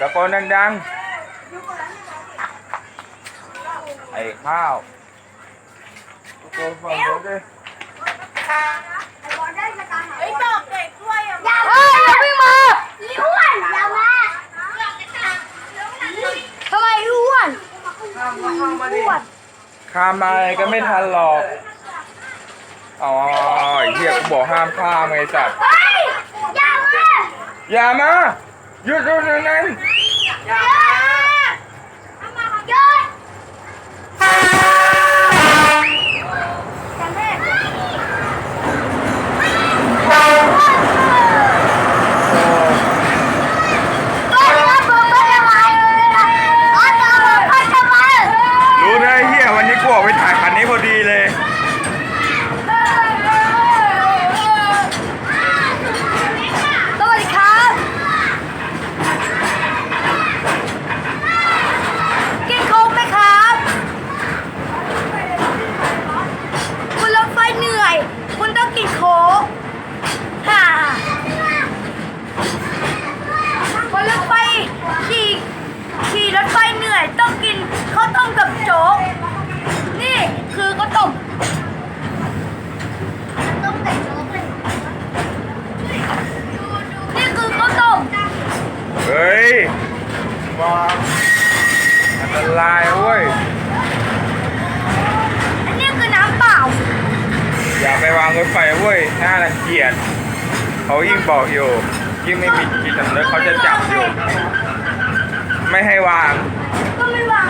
ตะโกนดังๆ ไอ้ข้าวตะโกนฝั่งโน้นดิเฮ้ยบอกเด็กด้วยอะอย่าเฮ้ยอย่าวิ่งมาอีอ้วนอย่ามาทำไมอีอ้วนข้ามมาข้ามมาดิข้ามมาก็ไม่ทันหรอกอ๋อไอ้เหี้ยกูบอกห้ามข้ามไงสัตว์เฮ้ยอย่ามาอย่ามา หยุดหยุดหยุดนั้นอย่ามาหยุดจำได้ก็จะบอกว่าทำไมก็จะบอกว่าทำไมรู้นะไอ้เหี้ยวันนี้กูออกไปถ่ายคันนี้พอดีเลย สวัสดีครับ กินโค้กไหมครับ คุณรถไฟเหนื่อย คุณต้องกินโค้กค่ะคนรถไฟขี่ขี่รถไฟเหนื่อย ต้องกินข้าวต้มกับโจ๊ก นี่คือข้าวต้มต้มแต่โจ๊กเลย นี่คือข้าวต้ม เฮ้ย บอกอันตรายเว้ยอันนี้คือน้ำเปล่า อย่าไปวางรถไฟเว้ยน่ารังเกียจเขายิ่งบอกอยู่ ยิ่งไม่มีจิตสำนึกเขาจะจับอยู่ ไม่ให้วาง ก็ไม่วางยา